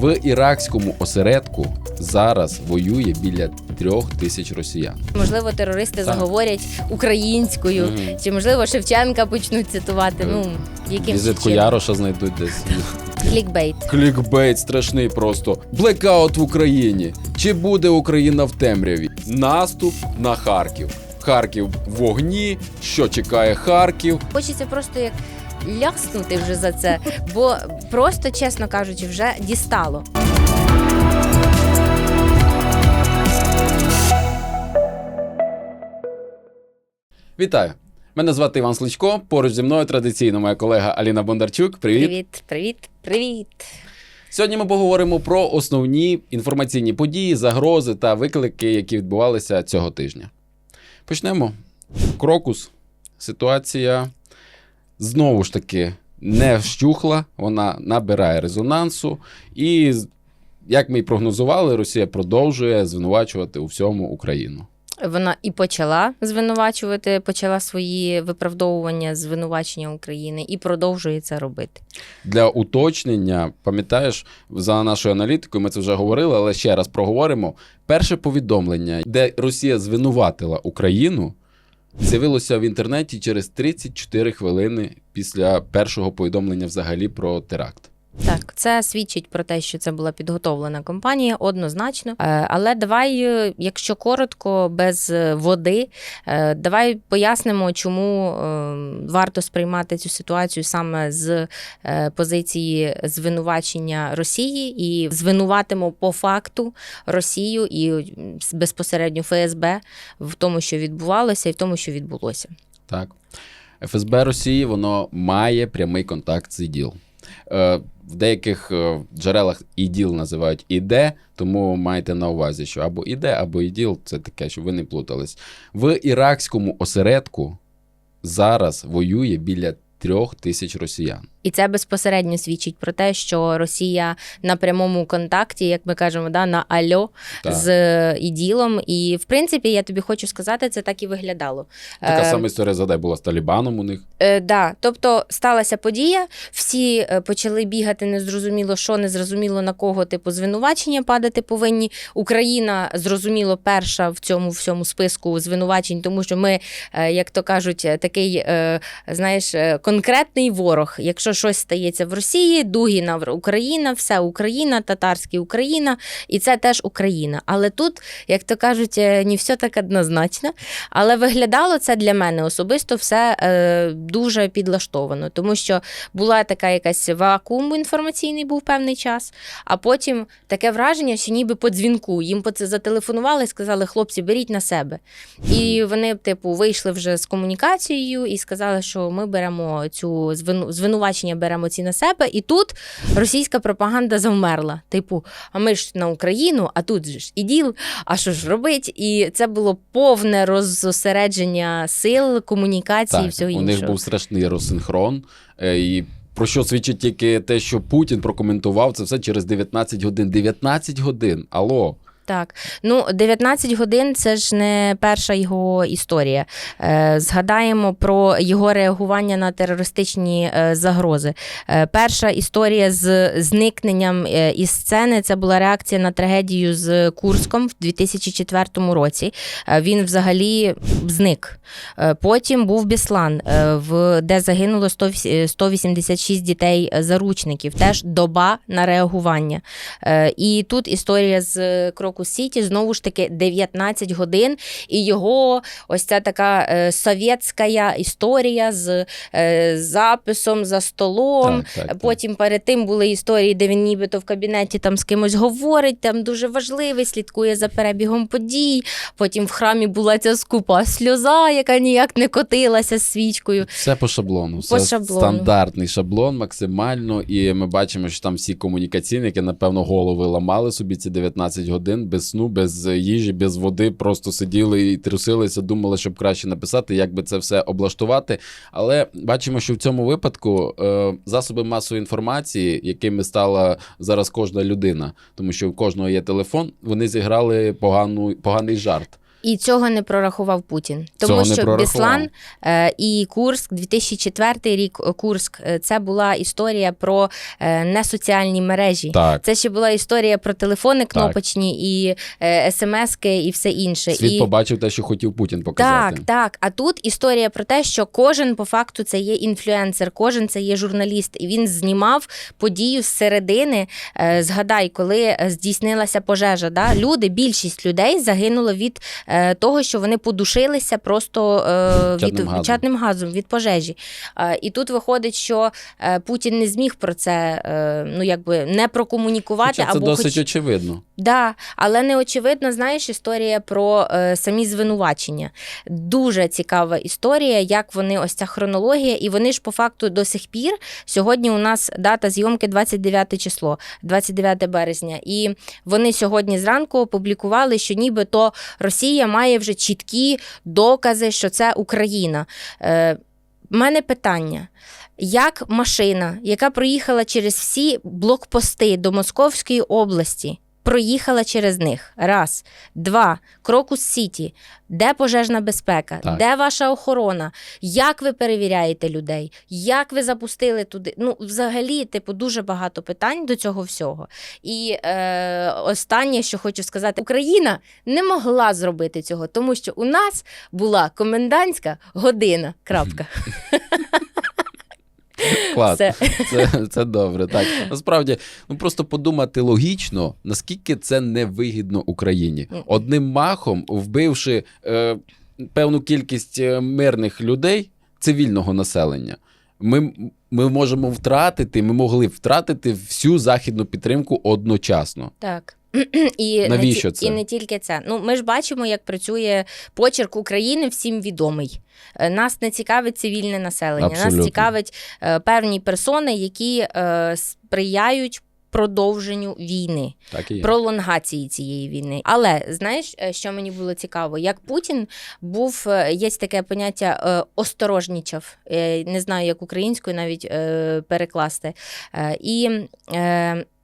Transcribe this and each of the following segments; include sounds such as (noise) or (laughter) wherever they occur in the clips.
В іракському осередку зараз воює біля трьох тисяч росіян. Можливо, терористи Так. заговорять українською, Мгм. чи можливо Шевченка почнуть цитувати. Ну яким Візитку Яроша знайдуть десь. клікбейт. Клікбейт страшний просто. Блекаут в Україні. Чи буде Україна в темряві? Наступ на Харків. Харків в вогні. Що чекає Харків? Хочеться просто як ляснути вже за це, бо просто, чесно кажучи, вже дістало. Вітаю! Мене звати Іван Сличко. Поруч зі мною традиційно моя колега Аліна Бондарчук. Привіт. Привіт, привіт, привіт. Сьогодні ми поговоримо про основні інформаційні події, загрози та виклики, які відбувалися цього тижня. Почнемо. Крокус. Ситуація знову ж таки не вщухла, вона набирає резонансу. І, як ми й прогнозували, Росія продовжує звинувачувати у всьому Україну. Вона і почала звинувачувати, почала свої виправдовування звинувачення України і продовжує це робити. Для уточнення, пам'ятаєш, за нашою аналітикою, ми це вже говорили, але ще раз проговоримо. Перше повідомлення, де Росія звинуватила Україну, з'явилося в інтернеті через 34 хвилини після першого повідомлення взагалі про теракт. Так, це свідчить про те, що це була підготовлена кампанія, однозначно. Е, Але давай, е, якщо коротко, без е, води, давай пояснимо, чому варто сприймати цю ситуацію саме з позиції звинувачення Росії, і звинуватимо по факту Росію і безпосередньо ФСБ в тому, що відбувалося, і в тому, що відбулося. Так. ФСБ Росії воно має прямий контакт з іділ. В деяких е, джерелах іділ називають іде, тому майте на увазі, що або іде, або іділ це таке, щоб ви не плутались. В іракському осередку зараз воює біля трьох тисяч росіян. І це безпосередньо свідчить про те, що Росія на прямому контакті, як ми кажемо, да, на альо Так. з іділом. І в принципі, я тобі хочу сказати, це так і виглядало. Така Е, сама історія задай була з Талібаном у них. Е, да, тобто сталася подія, всі е, почали бігати, незрозуміло що, незрозуміло на кого типу звинувачення падати повинні. Україна зрозуміло перша в цьому всьому списку звинувачень, тому що ми, е, як то кажуть, е, такий е, знаєш, е, конкретний ворог. Якщо щось стається в Росії, Дугіна Україна, все Україна, татарський Україна, і це теж Україна. Але тут, як то кажуть, е, не все так однозначно. Але виглядало це для мене особисто все е, дуже підлаштовано, тому що була така якась вакуум інформаційний був певний час, а потім таке враження, що ніби по дзвінку їм по це зателефонували і сказали, хлопці, беріть на себе. І вони, типу, вийшли вже з комунікацією і сказали, що ми беремо цю звину, звинувачення, беремо ці на себе. І тут російська пропаганда завмерла. Типу, а ми ж на Україну, а тут же ж іділ, а що ж робить? І це було повне роззосередження сил, комунікації і всього у іншого. них був страшний розсинхрон. е, І про що свідчить тільки те, що Путін прокоментував це все через 19 годин. 19 годин. Алло. Так, ну 19 годин це ж не перша його історія. Е, згадаємо про його реагування на терористичні е, загрози. Е, перша історія з зникненням із сцени це була реакція на трагедію з Курском в 2004 році. Він взагалі зник. Потім був Біслан, де загинуло 186 дітей е, заручників. Теж доба на реагування. І тут історія з Крокус Сіті знову ж таки 19 годин, і його ось ця така е, совєтська історія з е, записом за столом. Так, так, так. Потім перед тим були історії, де він нібито в кабінеті там з кимось говорить, там дуже важливий, слідкує за перебігом подій. Потім в храмі була ця скупа сльоза, яка ніяк не котилася з свічкою. Все по шаблону. Все По шаблону. стандартний шаблон, максимально. І ми бачимо, що там всі комунікаційники, напевно, голови ламали собі ці 19 годин без сну, без їжі, без води. Просто сиділи і трусилися, думали, щоб краще написати, як би це все облаштувати. Але бачимо, що в цьому випадку е, засоби масової інформації, якими стала зараз кожна людина, тому що в кожного є телефон, вони зіграли погану, поганий жарт. І цього не прорахував Путін, тому Цього що. Біслан е, і Курск, 2004 рік е, Курск, е, це була історія про е, несоціальні мережі. Так. Це ще була історія про телефони кнопочні і е, смски, і все інше. Світ і... побачив те, що хотів Путін показати. Так, так. А тут історія про те, що кожен по факту це є інфлюенсер, кожен це є журналіст, і він знімав подію з середини. Е, Згадай, коли е, здійснилася пожежа. Да? Люди, більшість людей загинуло від того, що вони подушилися просто е, від Чадним газом. чадним газом від пожежі. Е, і тут виходить, що е, Путін не зміг про це е, ну якби не прокомунікувати Хоча це або досить хоч... очевидно. Да, але не очевидно, знаєш, історія про е, самі звинувачення. Дуже цікава історія, як вони ось ця хронологія, і вони ж по факту до сих пір. Сьогодні у нас дата зйомки 29 число, 29 березня. І вони сьогодні зранку опублікували, що нібито Росія має вже чіткі докази, що це Україна. Е, в мене питання. Як машина, яка проїхала через всі блокпости до Московської області, проїхала через них? Раз. Два. Крокус Сіті. Де пожежна безпека? Так. Де ваша охорона? Як ви перевіряєте людей? Як ви запустили туди? Ну, взагалі, типу, дуже багато питань до цього всього. І е, останнє, що хочу сказати, Україна не могла зробити цього, тому що у нас була комендантська година. Крапка. (laughs) (laughs) Клас. Все. Це, це добре. Так насправді, ну просто подумати логічно, наскільки це невигідно Україні. Одним махом, вбивши е, певну кількість е, мирних людей, цивільного населення. Ми, ми можемо втратити, ми могли втратити всю західну підтримку одночасно. Так. (clears throat) І Навіщо не, це? І не тільки це. Ну, ми ж бачимо, як працює почерк України, всім відомий. Е, Нас не цікавить цивільне населення, Абсолютно. нас цікавить е, певні персони, які е, сприяють продовженню війни, Так і є. пролонгації цієї війни. Але знаєш, е, що мені було цікаво? Як Путін був, е, є таке поняття осторожнічав, не знаю, як українською навіть перекласти. І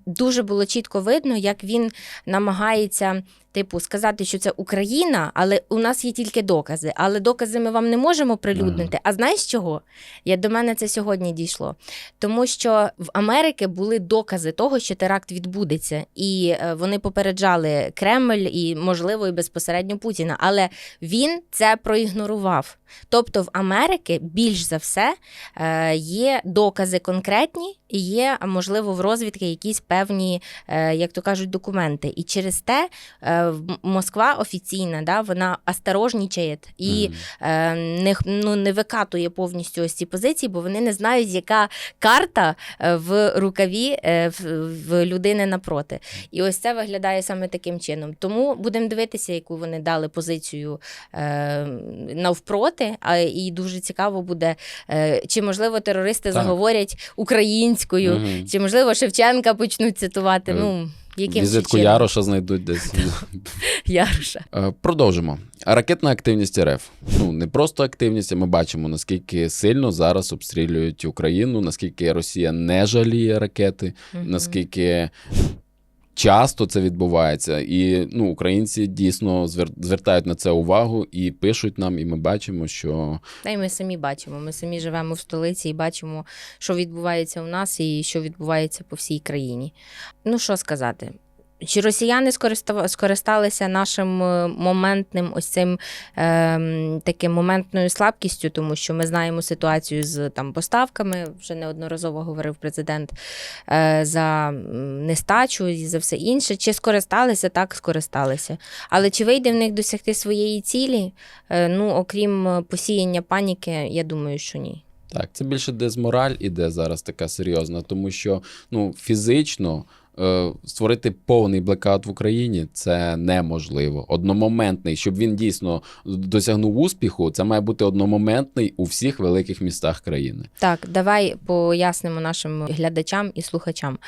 дуже було чітко видно, як він намагається. Типу, сказати, що це Україна, але у нас є тільки докази. Але докази ми вам не можемо прилюднити. А знаєш чого? Я до мене це сьогодні дійшло. Тому що в Америки були докази того, що теракт відбудеться, і е, вони попереджали Кремль і, можливо, і безпосередньо Путіна. Але він це проігнорував. Тобто, в Америки більш за все е, є докази конкретні, і є, можливо, в розвідки якісь певні, е, як то кажуть, документи. І через те Москва офіційна, да, вона осторожнічає і е, не, ну, не викатує повністю ось ці позиції, бо вони не знають, яка карта е, в рукаві е, в, людини напроти. І ось це виглядає саме таким чином. Тому будемо дивитися, яку вони дали позицію навпроти. А і дуже цікаво буде, чи можливо терористи Так. заговорять українською, Мгм. чи можливо Шевченка почнуть цитувати. Е, Ну яким Візитку чином? Яроша знайдуть десь. (laughs) Яроша. Е, Продовжимо. Ракетна активність РФ. Ну не просто активність, а ми бачимо, наскільки сильно зараз обстрілюють Україну, наскільки Росія не жаліє ракети, наскільки часто це відбувається. І ну, українці дійсно звер- звертають на це увагу і пишуть нам, і ми бачимо, що Та й ми самі бачимо. Ми самі живемо в столиці і бачимо, що відбувається у нас і що відбувається по всій країні. Ну що сказати? Чи росіяни скористалися нашим е, моментним ось цим ем, таким моментною слабкістю, тому що ми знаємо ситуацію з там поставками, вже неодноразово говорив президент е, за нестачу і за все інше. Чи скористалися? Так, скористалися. Але чи вийде в них досягти своєї цілі? Е, Ну, окрім е, посіяння паніки, я думаю, що ні. Так, це більше дезмораль іде зараз така серйозна, тому що ну, фізично е, створити повний блекаут в Україні це неможливо. Одномоментний, щоб він дійсно досягнув успіху, це має бути одномоментний у всіх великих містах країни. Так, давай пояснимо нашим глядачам і слухачам.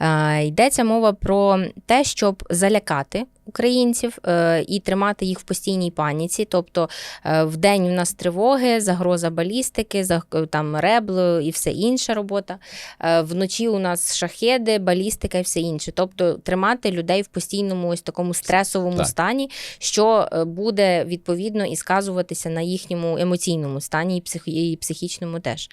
Е, йдеться мова про те, щоб залякати українців е, і тримати їх в постійній паніці. Тобто е, в день у нас тривоги, загроза балістики, заг- там ребло і все інша робота. Е, Вночі у нас шахеди, балістика і все інше. Тобто тримати людей в постійному ось такому стресовому Так. стані, що е, буде відповідно і сказуватися на їхньому емоційному стані і, псих... і психічному теж.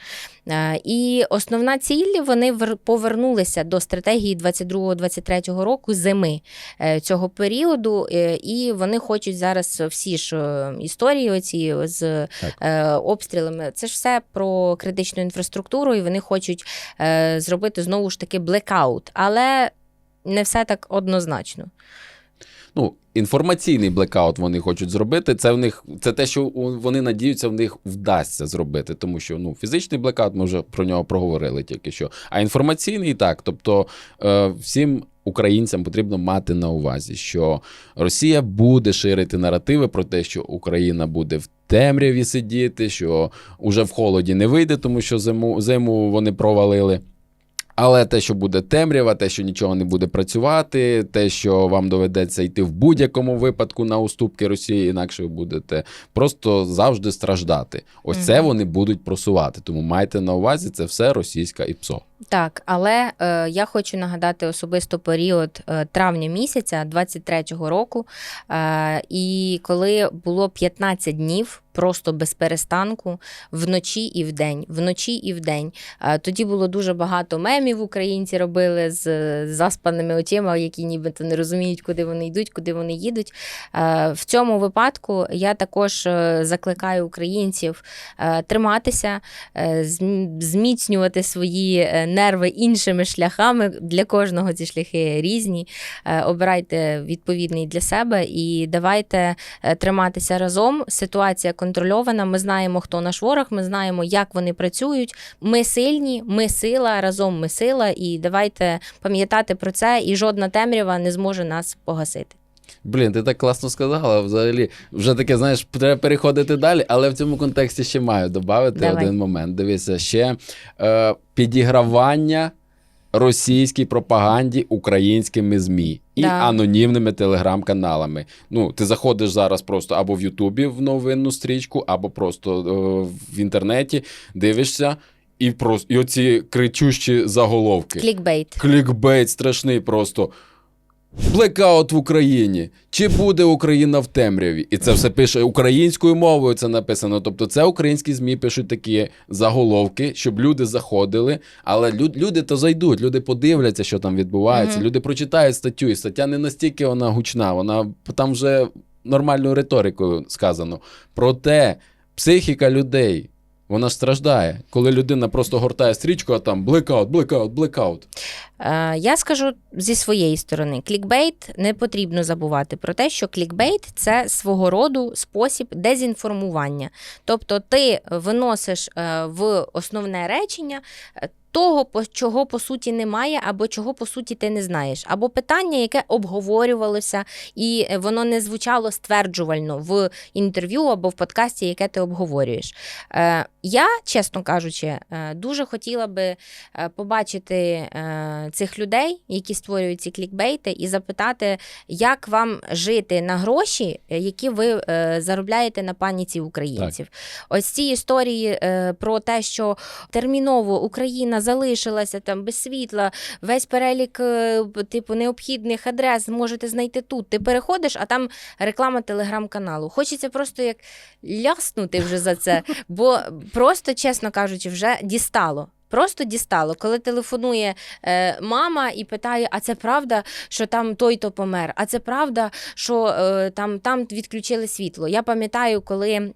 Е, І основна ціль вони повернулися до стратегії 22-23 року зими е, цього періоду, е, і вони хочуть зараз всі ж е, історії оці з Так. е, обстрілами. Це ж все про критичну інфраструктуру, і вони хочуть зробити знову ж таки блекаут, але не все так однозначно. Ну, інформаційний блекаут вони хочуть зробити. Це в них це те, що вони надіються, в них вдасться зробити. Тому що ну, фізичний блекаут, ми вже про нього проговорили тільки що. А інформаційний так. Тобто е, всім українцям потрібно мати на увазі, що Росія буде ширити наративи про те, що Україна буде в темряві сидіти, що уже в холоді не вийде, тому що зиму, зиму вони провалили. Але те, що буде темрява, те, що нічого не буде працювати, те, що вам доведеться йти в будь-якому випадку на уступки Росії, інакше ви будете просто завжди страждати. Ось це вони будуть просувати. Тому майте на увазі, це все російська ІПСО. Так, але е, я хочу нагадати особисто період е, травня місяця 23-го року, е, і коли було 15 днів просто без перестанку вночі і вдень, вночі і вдень. Тоді було дуже багато мемів українці робили з заспаними очима, які нібито не розуміють, куди вони йдуть, куди вони їдуть. В цьому випадку я також е, закликаю українців е, триматися, е, зміцнювати свої нерви іншими шляхами. Для кожного ці шляхи різні. Обирайте відповідний для себе і давайте триматися разом. Ситуація контрольована. Ми знаємо, хто наш ворог, ми знаємо, як вони працюють. Ми сильні, ми сила, разом ми сила. І давайте пам'ятати про це, і жодна темрява не зможе нас погасити. Блін, ти так класно сказала. Взагалі, вже таке, знаєш, треба переходити далі, але в цьому контексті ще маю додати один момент. Дивися, ще е, підігравання російській пропаганді українськими ЗМІ і Да. анонімними телеграм-каналами. Ну, ти заходиш зараз просто або в Ютубі в новинну стрічку, або просто е, в інтернеті, дивишся, і просто і оці кричущі заголовки. Клікбейт. Клікбейт страшний просто. Блекаут в Україні. Чи буде Україна в темряві? І це все пише українською мовою. Це написано. Тобто, це українські змі пишуть такі заголовки, щоб люди заходили. Але люд, люди то зайдуть, люди подивляться, що там відбувається. Мгм. Люди прочитають статтю, і стаття не настільки вона гучна, вона там вже нормальною риторикою сказано. Проте психіка людей. Вона страждає, коли людина просто гортає стрічку, а там блекаут, блекаут, блекаут. Я скажу зі своєї сторони: клікбейт не потрібно забувати про те, що клікбейт це свого роду спосіб дезінформування. Тобто, ти виносиш е, в основне речення. Того, чого по суті немає, або чого по суті ти не знаєш, або питання, яке обговорювалося, і е, воно не звучало стверджувально в інтерв'ю або в подкасті, яке ти обговорюєш. Е, Я, чесно кажучи, е, дуже хотіла би побачити цих людей, які створюють ці клікбейти, і запитати, як вам жити на гроші, які ви заробляєте на паніці українців. Ось ці історії про те, що терміново Україна залишилася там без світла, весь перелік е, типу необхідних адрес можете знайти тут. Ти переходиш, а там реклама телеграм-каналу. Хочеться просто як ляснути вже за це, бо просто, чесно кажучи, вже дістало. Просто дістало, коли телефонує е, мама і питає: а це правда, що там той-то помер? А це правда, що е, там, там відключили світло? Я пам'ятаю, коли е,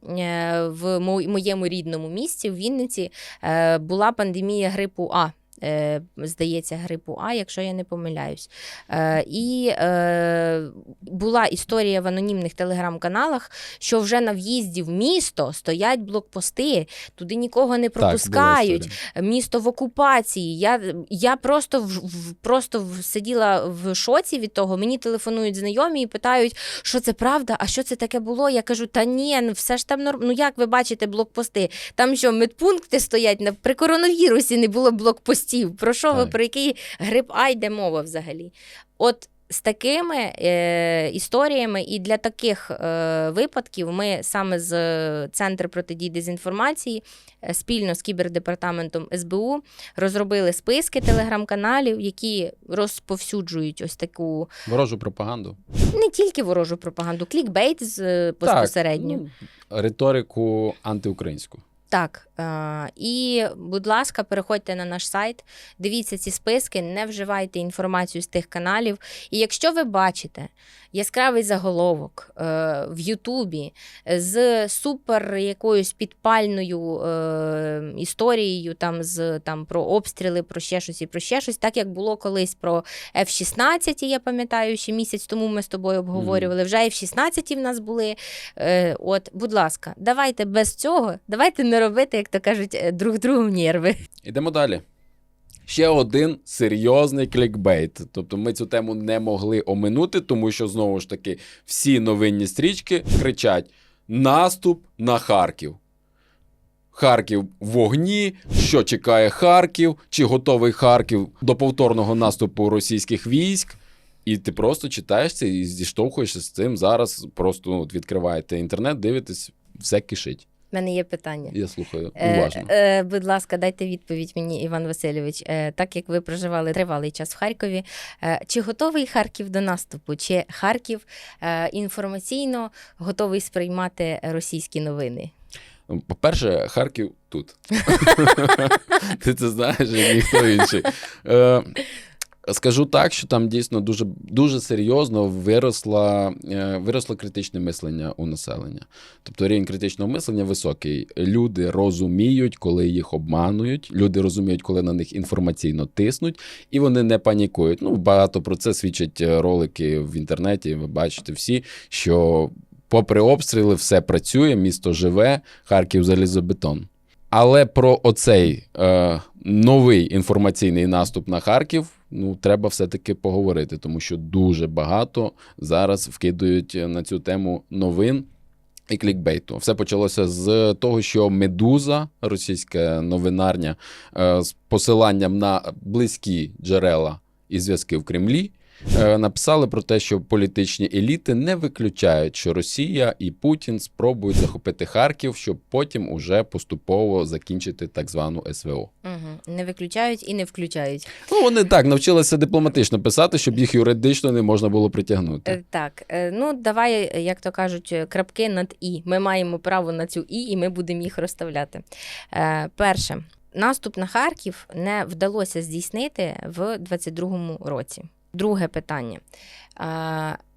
в мо- моєму рідному місті, в Вінниці, е, була пандемія грипу А. Е, здається, грипу А, якщо я не помиляюсь. Е, і е, була історія в анонімних телеграм-каналах, що вже на в'їзді в місто стоять блокпости, туди нікого не пропускають Так, місто в окупації. Я, я просто, в, просто сиділа в шоці від того. Мені телефонують знайомі і питають, що це правда, а що це таке було. Я кажу, та ні, ну все ж там норм. Ну як ви бачите блокпости? Там що, медпункти стоять на при коронавірусі не було блокпостів. Про що ви про який грип А йде мова взагалі? От з такими е, історіями і для таких е, випадків ми саме з е, Центру протидії дезінформації е, спільно з кібердепартаментом СБУ розробили списки телеграм-каналів, які розповсюджують ось таку Ворожу пропаганду. не тільки ворожу пропаганду, клікбейт з е, безпосередньо. Ну, риторику антиукраїнську. Так, е, і, будь ласка, переходьте на наш сайт, дивіться ці списки, не вживайте інформацію з тих каналів. І якщо ви бачите яскравий заголовок е, в Ютубі з супер якоюсь підпальною е, історією, там з там про обстріли, про ще щось і про ще щось, так як було колись про F-16, я пам'ятаю, ще місяць тому ми з тобою обговорювали. Вже F-16 в нас були. От, будь ласка, давайте без цього, давайте не робити, як то кажуть, е, друг другу нерви. Ідемо далі. Ще один серйозний клікбейт. Тобто ми цю тему не могли оминути, тому що знову ж таки всі новинні стрічки кричать: наступ на Харків. Харків в вогні. Що чекає Харків? Чи готовий Харків до повторного наступу російських військ? І ти просто читаєш це і зіштовхуєшся з цим. Зараз просто ну, відкриваєте інтернет, дивитесь, все кишить. У мене є питання. Я слухаю Е, е, будь ласка, дайте відповідь мені, Іван Васильович. Е, так як ви проживали тривалий час в Харкові, е, чи готовий Харків до наступу? Чи Харків е, інформаційно готовий сприймати російські новини? По-перше, Харків тут. (laughs) Ти це знаєш, як ніхто інший. Скажу так, що там дійсно дуже, дуже серйозно виросла, е, виросло критичне мислення у населення. Тобто рівень критичного мислення високий. Люди розуміють, коли їх обманують, люди розуміють, коли на них інформаційно тиснуть, і вони не панікують. Ну, багато про це свідчать е, ролики в інтернеті. Ви бачите всі, що попри обстріли все працює, місто живе, Харків залізобетон. Але про оцей е, новий інформаційний наступ на Харків ну, треба все-таки поговорити, тому що дуже багато зараз вкидують на цю тему новин і клікбейту. Все почалося з того, що Медуза, російська новинарня, е, з посиланням на близькі джерела і зв'язки в Кремлі. Е, Написали про те, що політичні еліти не виключають, що Росія і Путін спробують захопити Харків, щоб потім уже поступово закінчити так звану СВО. Угу. Не виключають і не включають. Ну вони так навчилися дипломатично писати, щоб їх юридично не можна було притягнути. Е, Так, е, ну давай, як то кажуть, крапки над і. Ми маємо право на цю і, і ми будемо їх розставляти. Перше, наступ на Харків не вдалося здійснити в 22-му році. Друге питання.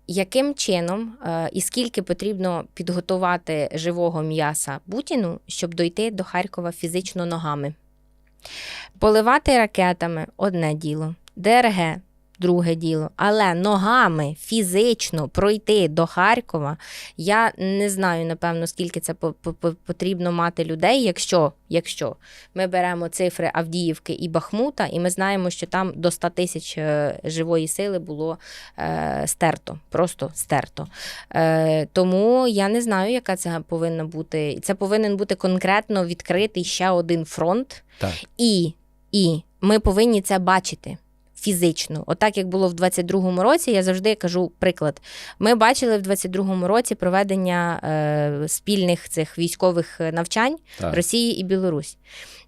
Яким чином і скільки потрібно підготувати живого м'яса Путіну, щоб дойти до Харкова фізично ногами? Поливати ракетами одне діло, ДРГ друге діло. Але ногами фізично пройти до Харкова, я не знаю, напевно, скільки це по- по- по- потрібно мати людей, якщо, якщо ми беремо цифри Авдіївки і Бахмута, і ми знаємо, що там до 100 тисяч е, живої сили було е, стерто, просто стерто. Е, тому я не знаю, яка це повинна бути. Це повинен бути конкретно відкритий ще один фронт. Так. І, і ми повинні це бачити. Фізично, отак як було в 22-му році, я завжди кажу приклад. Ми бачили в 22-му році проведення е, спільних цих військових е, навчань Так. Росії і Білорусь.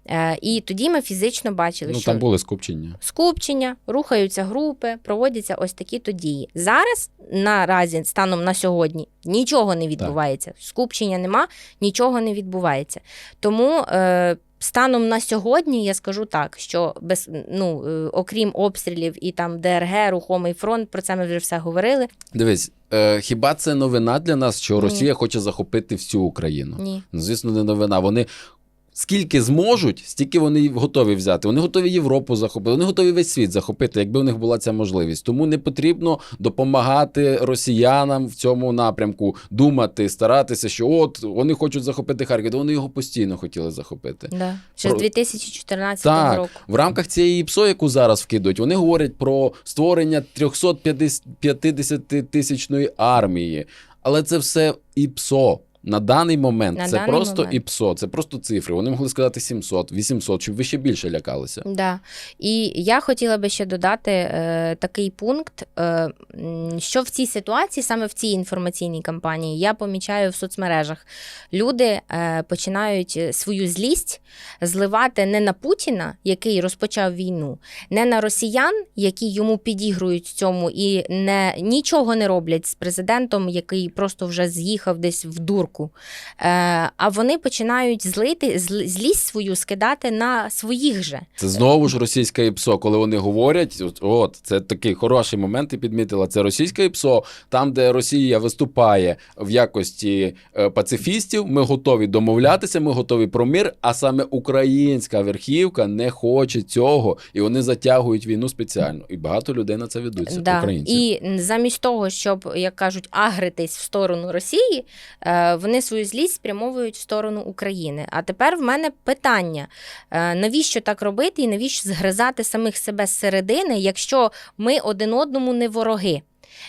Е, і тоді ми фізично бачили, Ну що там були скупчення. скупчення, рухаються групи, проводяться ось такі то дії. Зараз наразі, станом на сьогодні, нічого не відбувається. Скупчення нема, нічого не відбувається. Тому. Е, Станом на сьогодні я скажу так, що без ну е, окрім обстрілів і там ДРГ, рухомий фронт, про це ми вже все говорили. Дивись, е, хіба це новина для нас, що Ні. Росія хоче захопити всю Україну? Ні, Ну, звісно, не новина. Вони скільки зможуть, стільки вони готові взяти. Вони готові Європу захопити, вони готові весь світ захопити, якби у них була ця можливість. Тому не потрібно допомагати росіянам в цьому напрямку, думати, старатися, що от вони хочуть захопити Харків. Вони його постійно хотіли захопити. да. ще Про- з 2014 Так, року. в рамках цієї ПСО, яку зараз вкидують, вони говорять про створення 350 тисячної армії. Але це все ІПСО. На даний момент На це даний просто момент. ІПСО, це просто цифри. Вони могли сказати 700, 800, щоб ви ще більше лякалися. Да. І я хотіла би ще додати е, такий пункт, е, що в цій ситуації, саме в цій інформаційній кампанії, я помічаю в соцмережах. Люди е, починають свою злість зливати не на Путіна, який розпочав війну, не на росіян, які йому підігрують цьому і не, нічого не роблять з президентом, який просто вже з'їхав десь в дурку. Е, а вони починають злити, злість свою скидати на своїх же. Це знову ж російське ІПСО, коли вони говорять, от, це такий хороший момент, ти підмітила. Це російське ІПСО, там, де Росія виступає в якості е, пацифістів, ми готові домовлятися, ми готові про мир. А саме українська верхівка не хоче цього, і вони затягують війну спеціально. І багато людей на це ведуться. Да. Українці. І замість того, щоб, як кажуть, агритись в сторону Росії, е, вони свою злість спрямовують в сторону України. А тепер в мене питання: е, навіщо так робити і навіщо згризати самих себе зсередини, якщо ми один одному не вороги?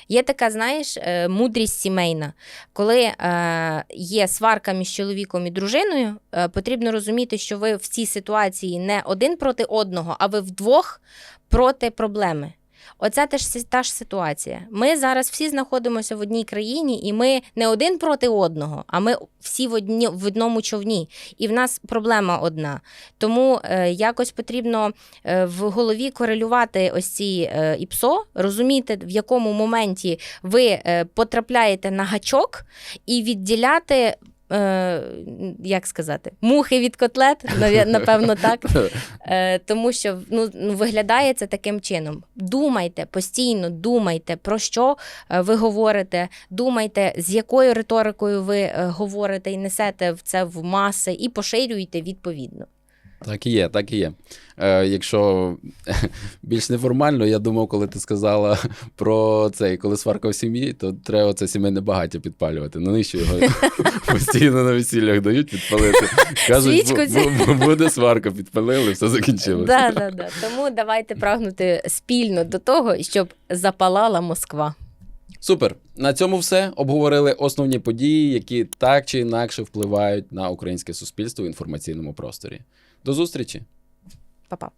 Є така, знаєш, е, мудрість сімейна. Коли е, є сварка між чоловіком і дружиною, потрібно розуміти, що ви в цій ситуації не один проти одного, а ви вдвох проти проблеми. Оце теж та ж ситуація. Ми зараз всі знаходимося в одній країні, і ми не один проти одного, а ми всі в, одні, в одному човні. І в нас проблема одна. Тому е, якось потрібно е, в голові корелювати ось ці е, ІПСО, розуміти, в якому моменті ви е, потрапляєте на гачок, і відділяти. Е, як сказати, мухи від котлет, (laughs) напевно, так. Е, тому що ну, ну, виглядає це таким чином. Думайте, постійно думайте, про що е, ви говорите, думайте, з якою риторикою ви е, говорите і несете це в маси, і поширюйте відповідно. Так і є, так і є. Е, якщо (laughs) більш неформально, я думав, коли ти сказала (laughs) про це, коли сварка в сім'ї, то треба це сімейне багаття підпалювати. Ну, навіщо його (laughs) постійно на весіллях дають підпалити. Кажуть, бу- бу- буде сварка, підпалили, все закінчилося. Да, да, да. Тому давайте прагнути спільно до того, щоб запалала Москва. Супер. На цьому все. Обговорили основні події, які так чи інакше впливають на українське суспільство в інформаційному просторі. До зустрічі! Па-па.